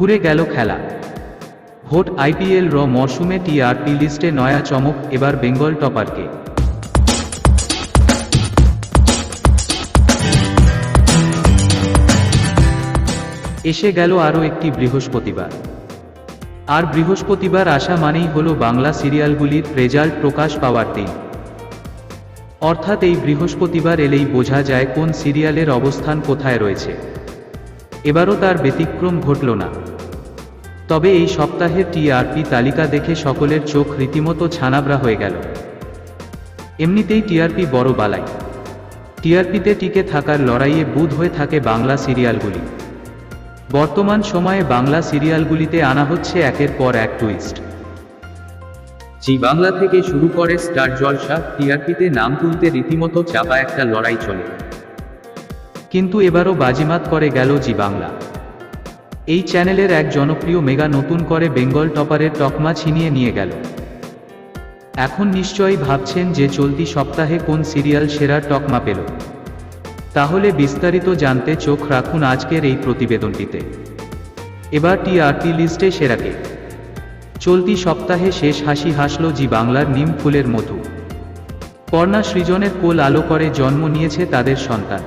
ঘুরে গেল খেলা। ভোট আইপিএল র মরশুমে টিআরপি লিস্টে নয়া চমক, এবার বেঙ্গল টপারকে। এসে গেল আরও একটি বৃহস্পতিবার। আর বৃহস্পতিবার আসা মানেই হল বাংলা সিরিয়ালগুলির রেজাল্ট প্রকাশ পাওয়ার দিন। অর্থাৎ এই বৃহস্পতিবার এলেই বোঝা যায় কোন সিরিয়ালের অবস্থান কোথায় রয়েছে। এবারও তার ব্যতিক্রম ঘটল না। তবে এই সপ্তাহের টিআরপি তালিকা দেখে সকলের চোখ রীতিমতো ছানাবড়া হয়ে গেল। এমনিতেই টিআরপি বড় বালাই। টিআরপিতে টিকে থাকার লড়াইয়ে বুধ হয়ে থাকে বাংলা সিরিয়ালগুলি। বর্তমান সময়ে বাংলা সিরিয়ালগুলিতে আনা হচ্ছে একের পর এক টুইস্ট। জি বাংলা থেকে শুরু করে স্টার জলসা টিআরপিতে নাম তুলতে রীতিমতো চাপা একটা লড়াই চলে। কিন্তু এবারও বাজিমাত করে গেল জি বাংলা। এই চ্যানেলের এক জনপ্রিয় মেগা নতুন করে বেঙ্গল টপারের টকমা ছিনিয়ে নিয়ে গেল। এখন নিশ্চয়ই ভাবছেন যে চলতি সপ্তাহে কোন সিরিয়াল সেরা টকমা পেল। তাহলে বিস্তারিত জানতে চোখ রাখুন আজকের এই প্রতিবেদনটিতে। এবার টিআরটি লিস্টে সেরাকে চলতি সপ্তাহে শেষ হাসি হাসল জি বাংলার নিম ফুলের মধু। কর্ণা সৃজনের কোল আলো করে জন্ম নিয়েছে তাদের সন্তান।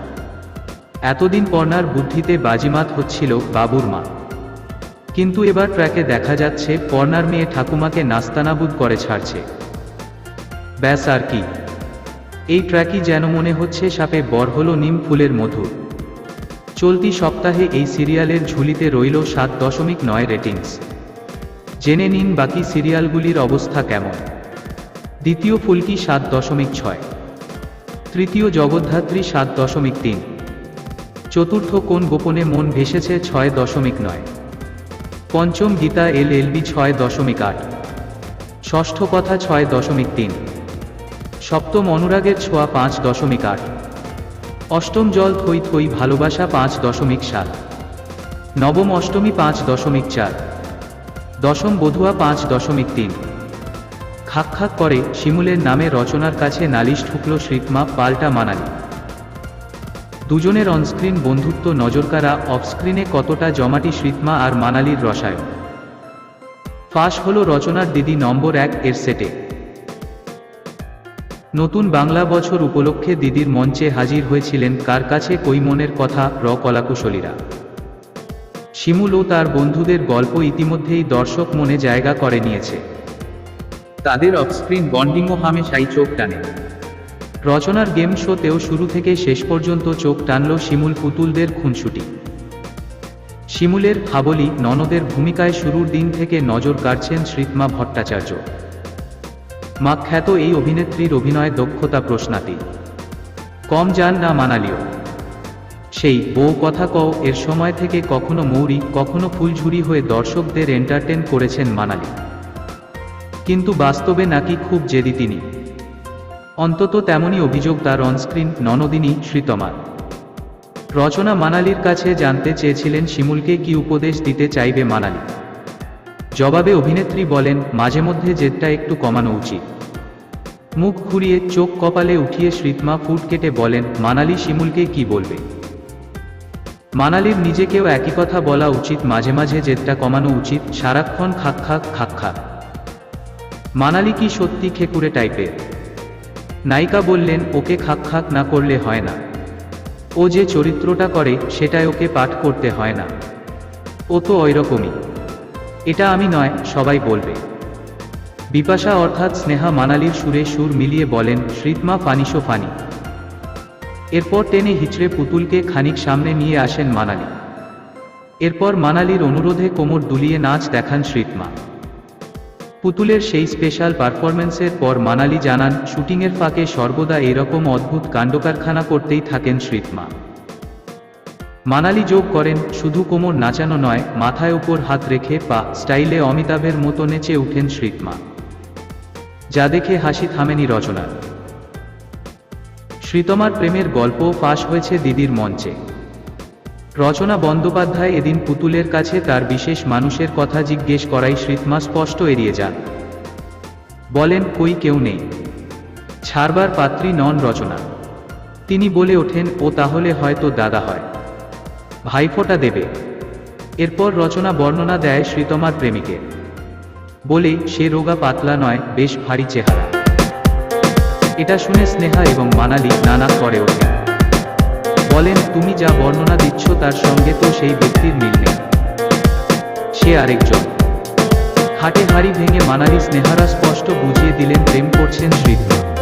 এতদিন পর্ণার বুদ্ধিতে বাজিমাত হচ্ছিল বাবুর মা। কিন্তু এবার ট্র্যাকে দেখা যাচ্ছে, পর্ণার মেয়ে ঠাকুমাকে নাস্তানাবুদ করে ছাড়ছে। ব্যাস আর কি। এই ট্র্যাকই যেন মনে হচ্ছে সাপে বর হল নিম ফুলের মধু চলতি সপ্তাহে এই সিরিয়ালের ঝুলিতে রইল সাত দশমিক নয় রেটিংস। জেনে নিন বাকি সিরিয়ালগুলির অবস্থা কেমন। দ্বিতীয় ফুলকি সাত দশমিক ছয়। তৃতীয় জগদ্ধাত্রী সাত দশমিক তিন। চতুর্থ কোন গোপনে মন ভেসেছে ছয় দশমিক নয়। পঞ্চম গীতা এল এলবি ছয় দশমিক আট। ষষ্ঠ কথা ছয় দশমিক তিন। সপ্তম অনুরাগের ছোঁয়া পাঁচ দশমিক আট। অষ্টম জল থই থই ভালোবাসা পাঁচ দশমিক সাত। নবম অষ্টমী পাঁচ দশমিক চার। দশম বধুয়া পাঁচ দশমিক তিন। খাক খাক করে শিমুলের নামে রচনার কাছে নালিশ ঠুকল শ্রীতমা পাল্টা মানালি। দুজনের অনস্ক্রিন বন্ধুত্ব নজরকারা অফস্ক্রিনে কতটা জমাটি শ্রীতমা আর মানালির রসায়ন ফাঁস হল রচনার দিদি নম্বর এক এর সেটে। নতুন বাংলা বছর উপলক্ষে দিদির মঞ্চে হাজির হয়েছিলেন কার কাছে কই মনের কথা র কলাকুশলীরা। শিমুল ও তার বন্ধুদের গল্প ইতিমধ্যেই দর্শক মনে জায়গা করে নিয়েছে। তাদের অফস্ক্রিন বন্ডিংও হামেশাই চোখ টানে। রচনার গেম শোতেও শুরু থেকে শেষ পর্যন্ত চোখ টানল শিমুল পুতুলদের খুনসুটি। শিমুলের হাবলি ননদের ভূমিকায় শুরুর দিন থেকে নজর কাড়ছেন শ্রীতমা ভট্টাচার্য। মা খ্যাত এই অভিনেত্রীর অভিনয় দক্ষতা প্রশ্নাতি কম যান না মানালিও। সেই বউ কথা কও, এর সময় থেকে কখনো মৌরি, কখনো ফুলঝুরি হয়ে দর্শকদের এন্টারটেন করেছেন মানালি। কিন্তু বাস্তবে নাকি খুব জেদি তিনি। অন্তত তেমনই অভিযোগ তার অনস্ক্রিন ননদিনী শ্রীতমার। রচনা মানালির কাছে জানতে চেয়েছিলেন শিমুলকে কি উপদেশ দিতে চাইবে মানালি। জবাবে অভিনেত্রী বলেন, মাঝে মধ্যে জেদটা একটু কমানো উচিত। মুখ ঘুরিয়ে চোখ কপালে উঠিয়ে শ্রীতমা ফুট কেটে বলেন, মানালি শিমুলকে কি বলবে? মানালির নিজেকেও একই কথা বলা উচিত, মাঝে মাঝে জেদটা কমানো উচিত, সারাক্ষণ খাক খাক খাক খাক। মানালি কি সত্যি খেকুরে টাইপের? নায়িকা বললেন, ওকে খাক খাক না করলে হয় না। ও যে চরিত্রটা করে, সেটাই ওকে পাঠ করতে হয় না। ও তো ওইরকমই এটা আমি নয়, সবাই বলবে। বিপাশা অর্থাৎ স্নেহা মানালির সুরে সুর মিলিয়ে বলেন শ্রীতমা ফানিশো ফানি এরপর টেনে হিচড়ে পুতুলকে খানিক সামনে নিয়ে আসেন মানালি। এরপর মানালির অনুরোধে কোমর দুলিয়ে নাচ দেখান শ্রীতমা পুতুলের সেই স্পেশাল পারফরম্যান্সের পর মানালি জানান, শুটিংয়ের ফাঁকে সর্বদা এরকম অদ্ভুত কাণ্ডকারখানা করতেই থাকেন শ্রীতমা। মানালি যোগ করেন, শুধু কোমর নাচানো নয়, মাথায় উপর হাত রেখে পা, স্টাইলে অমিতাভের মতো নেচে উঠেন শ্রীতমা। যা দেখে হাসি থামেনি রচনার। শ্রীতমার প্রেমের গল্পও ফাঁস হয়েছে দিদির মঞ্চে। রচনা বন্দ্যোপাধ্যায় এদিন পুতুলের কাছে তার বিশেষ মানুষের কথা জিজ্ঞেস করাই শ্রীতমা স্পষ্ট এড়িয়ে যান। বলেন, কই কেউ নেই। ছাড়বার পাত্রী নন রচনা। তিনি বলে ওঠেন, ও তাহলে হয়তো দাদা হয়। ভাইফোঁটা দেবে। এরপর রচনা বর্ণনা দেয় শ্রীতমার প্রেমিকে বলে, সে রোগা পাতলা নয়, বেশ ভারী চেহারা। এটা শুনে স্নেহা এবং মানালি নানা করে ওঠে বলেন, তুমি যা বর্ণনা দিচ্ছ তার সঙ্গে তো সেই ব্যক্তির মিল নেই। সে আরেকজন। হাটে হাড়ি ভেঙে মানালি স্নেহারা স্পষ্ট বুঝিয়ে দিলেন, প্রেম করছেন শ্রীধর।